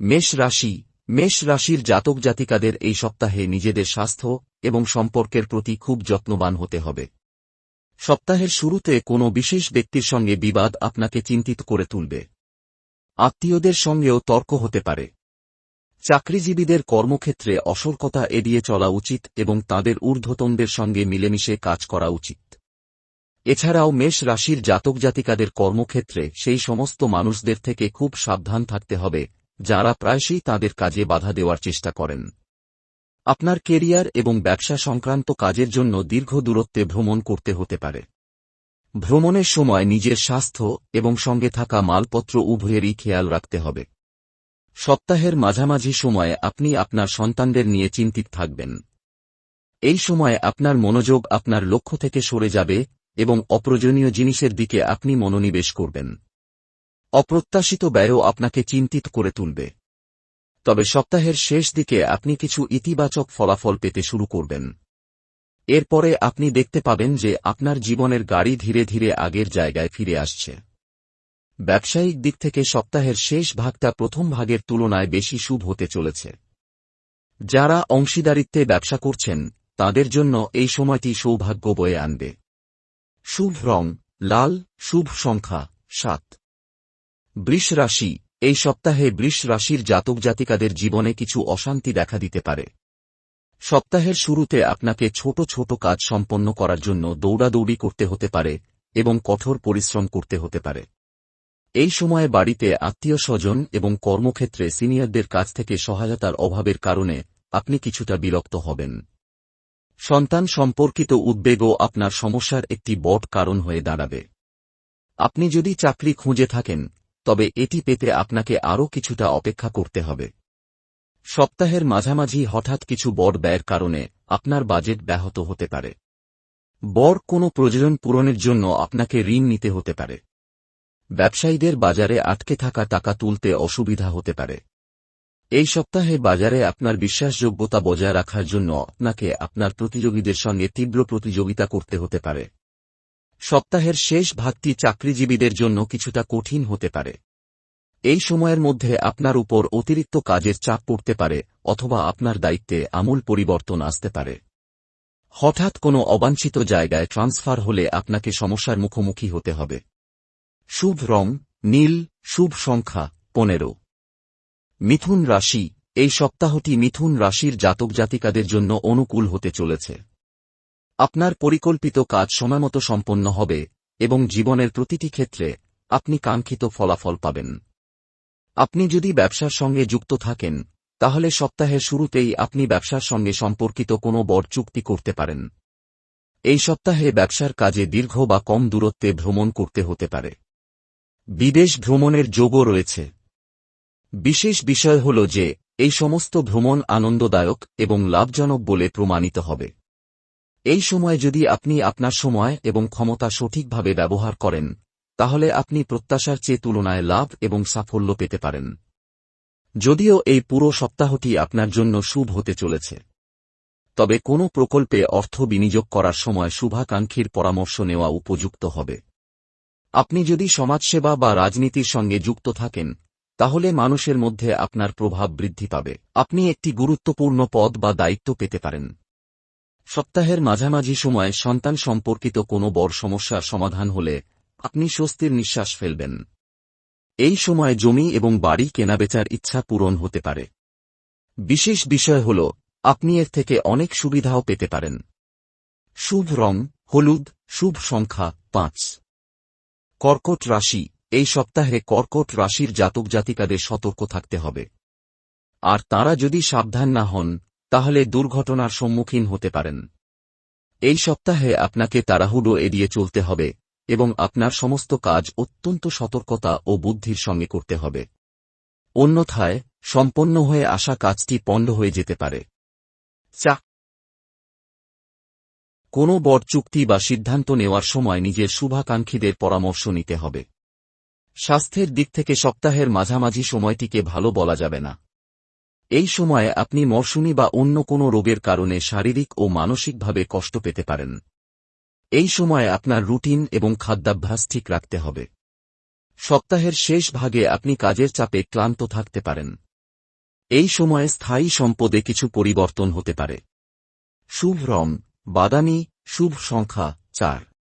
মেষ রাশি। মেষ রাশির জাতক জাতিকাদের এই সপ্তাহে নিজেদের স্বাস্থ্য এবং সম্পর্কের প্রতি খুব যত্নবান হতে হবে। সপ্তাহের শুরুতে কোনো বিশেষ ব্যক্তির সঙ্গে বিবাদ আপনাকে চিন্তিত করে তুলবে। আত্মীয়দের সঙ্গেও তর্ক হতে পারে। চাকরিজীবীদের কর্মক্ষেত্রে অসর্কতা এড়িয়ে চলা উচিত এবং তাদের ঊর্ধ্বতনদের সঙ্গে মিলেমিশে কাজ করা উচিত। এছাড়াও মেষ রাশির জাতক জাতিকাদের কর্মক্ষেত্রে সেই সমস্ত মানুষদের থেকে খুব সাবধান থাকতে হবে যারা প্রায়শই তাদের কাজে বাধা দেওয়ার চেষ্টা করেন। আপনার কেরিয়ার এবং ব্যবসা সংক্রান্ত কাজের জন্য দীর্ঘ দূরত্বে ভ্রমণ করতে হতে পারে। ভ্রমণের সময় নিজের স্বাস্থ্য এবং সঙ্গে থাকা মালপত্র উভয়েরই খেয়াল রাখতে হবে। সপ্তাহের মাঝামাঝি সময়ে আপনি আপনার সন্তানদের নিয়ে চিন্তিত থাকবেন। এই সময়ে আপনার মনোযোগ আপনার লক্ষ্য থেকে সরে যাবে এবং অপ্রয়োজনীয় জিনিসের দিকে আপনি মনোনিবেশ করবেন। অপ্রত্যাশিত ব্যয়ও আপনাকে চিন্তিত করে তুলবে। তবে সপ্তাহের শেষ দিকে আপনি কিছু ইতিবাচক ফলাফল পেতে শুরু করবেন। এরপরে আপনি দেখতে পাবেন যে আপনার জীবনের গাড়ি ধীরে ধীরে আগের জায়গায় ফিরে আসছে। ব্যবসায়িক দিক থেকে সপ্তাহের শেষ ভাগটা প্রথম ভাগের তুলনায় বেশি শুভ হতে চলেছে। যারা অংশীদারিত্বে ব্যবসা করছেন, তাদের জন্য এই সময়টি সৌভাগ্য বয়ে আনবে। শুভ রং, লাল, শুভ সংখ্যা, সাত। বৃষ রাশি, এই সপ্তাহে বৃষ রাশির জাতক জাতিকাদের জীবনে কিছু অশান্তি দেখা দিতে পারে। সপ্তাহের শুরুতে আপনাকে ছোট ছোট কাজ সম্পন্ন করার জন্য দৌড়াদৌড়ি করতে হতে পারে এবং কঠোর পরিশ্রম করতে হতে পারে। এই সময়ে বাড়িতে আত্মীয় স্বজন এবং কর্মক্ষেত্রে সিনিয়রদের কাছ থেকে সহায়তার অভাবের কারণে আপনি কিছুটা বিরক্ত হবেন। সন্তান সম্পর্কিত উদ্বেগও আপনার সমস্যার একটি বট কারণ হয়ে দাঁড়াবে। আপনি যদি চাকরি খুঁজে থাকেন তবে এটি পেতে আপনাকে আরও কিছুটা অপেক্ষা করতে হবে। সপ্তাহের মাঝামাঝি হঠাৎ কিছু বড় ব্যয়ের কারণে আপনার বাজেট ব্যাহত হতে পারে। বড় কোনো প্রয়োজন পূরণের জন্য আপনাকে ঋণ নিতে হতে পারে। ব্যবসায়ীদের বাজারে আটকে থাকা টাকা তুলতে অসুবিধা হতে পারে। এই সপ্তাহে বাজারে আপনার বিশ্বাসযোগ্যতা বজায় রাখার জন্য আপনাকে আপনার প্রতিযোগীদের সঙ্গে তীব্র প্রতিযোগিতা করতে হতে পারে। সপ্তাহের শেষ ভাগটি চাকরিজীবীদের জন্য কিছুটা কঠিন হতে পারে। এই সময়ের মধ্যে আপনার উপর অতিরিক্ত কাজের চাপ পড়তে পারে অথবা আপনার দায়িত্বে আমূল পরিবর্তন আসতে পারে। হঠাৎ কোনো অবাঞ্ছিত জায়গায় ট্রান্সফার হলে আপনাকে সমস্যার মুখোমুখি হতে হবে। শুভ রং, নীল, শুভ সংখ্যা, পনেরো। মিথুন রাশি, এই সপ্তাহটি মিথুন রাশির জাতক জাতিকাদের জন্য অনুকূল হতে চলেছে। আপনার পরিকল্পিত কাজ সময়মতো সম্পন্ন হবে এবং জীবনের প্রতিটি ক্ষেত্রে আপনি কাঙ্ক্ষিত ফলাফল পাবেন। আপনি যদি ব্যবসার সঙ্গে যুক্ত থাকেন, তাহলে সপ্তাহের শুরুতেই আপনি ব্যবসার সঙ্গে সম্পর্কিত কোনো বড় চুক্তি করতে পারেন। এই সপ্তাহে ব্যবসার কাজে দীর্ঘ বা কম দূরত্বে ভ্রমণ করতে হতে পারে। বিদেশ ভ্রমণের যোগও রয়েছে। বিশেষ বিষয় হল যে, এই সমস্ত ভ্রমণ আনন্দদায়ক এবং লাভজনক বলে প্রমাণিত হবে। এই সময় যদি আপনি আপনার সময় এবং ক্ষমতা সঠিকভাবে ব্যবহার করেন, তাহলে আপনি প্রত্যাশার চেয়ে তুলনায় লাভ এবং সাফল্য পেতে পারেন। যদিও এই পুরো সপ্তাহটি আপনার জন্য শুভ হতে চলেছে। তবে কোনো প্রকল্পে অর্থ বিনিয়োগ করার সময় শুভাকাঙ্ক্ষীর পরামর্শ নেওয়া উপযুক্ত হবে। আপনি যদি সমাজসেবা বা রাজনীতির সঙ্গে যুক্ত থাকেন, তাহলে মানুষের মধ্যে আপনার প্রভাব বৃদ্ধি পাবে। আপনি একটি গুরুত্বপূর্ণ পদ বা দায়িত্ব পেতে পারেন। সপ্তাহের মাঝামাঝি সময়ে সন্তান সম্পর্কিত কোনো বড় সমস্যার সমাধান হলে আপনি স্বস্তির নিঃশ্বাস ফেলবেন। এই সময় জমি এবং বাড়ি কেনাবেচার ইচ্ছা পূরণ হতে পারে। বিশেষ বিষয় হল, আপনি এর থেকে অনেক সুবিধাও পেতে পারেন। শুভ রং, হলুদ, শুভ সংখ্যা, পাঁচ। কর্কট রাশি, এই সপ্তাহে কর্কট রাশির জাতক জাতিকাদের সতর্ক থাকতে হবে। আর তারা যদি সাবধান না হন তাহলে দুর্ঘটনার সম্মুখীন হতে পারেন। এই সপ্তাহে আপনাকে তাড়াহুড়ো এড়িয়ে চলতে হবে এবং আপনার সমস্ত কাজ অত্যন্ত সতর্কতা ও বুদ্ধির সঙ্গে করতে হবে। অন্যথায়, সম্পন্ন হয়ে আসা কাজটি পণ্ড হয়ে যেতে পারে। চা। কোনো বড় চুক্তি বা সিদ্ধান্ত নেওয়ার সময় নিজের শুভাকাঙ্ক্ষীদের পরামর্শ নিতে হবে। স্বাস্থ্যের দিক থেকে সপ্তাহের মাঝামাঝি সময়টিকে ভালো বলা যাবে না। এই সময়ে আপনি মরশুমি বা অন্য কোনো রোগের কারণে শারীরিক ও মানসিকভাবে কষ্ট পেতে পারেন। এই সময়ে আপনার রুটিন এবং খাদ্যাভ্যাস ঠিক রাখতে হবে। সপ্তাহের শেষ ভাগে আপনি কাজের চাপে ক্লান্ত থাকতে পারেন। এই সময়ে স্থায়ী সম্পদে কিছু পরিবর্তন হতে পারে। শুভ রং, বাদামি, শুভ সংখ্যা, চার।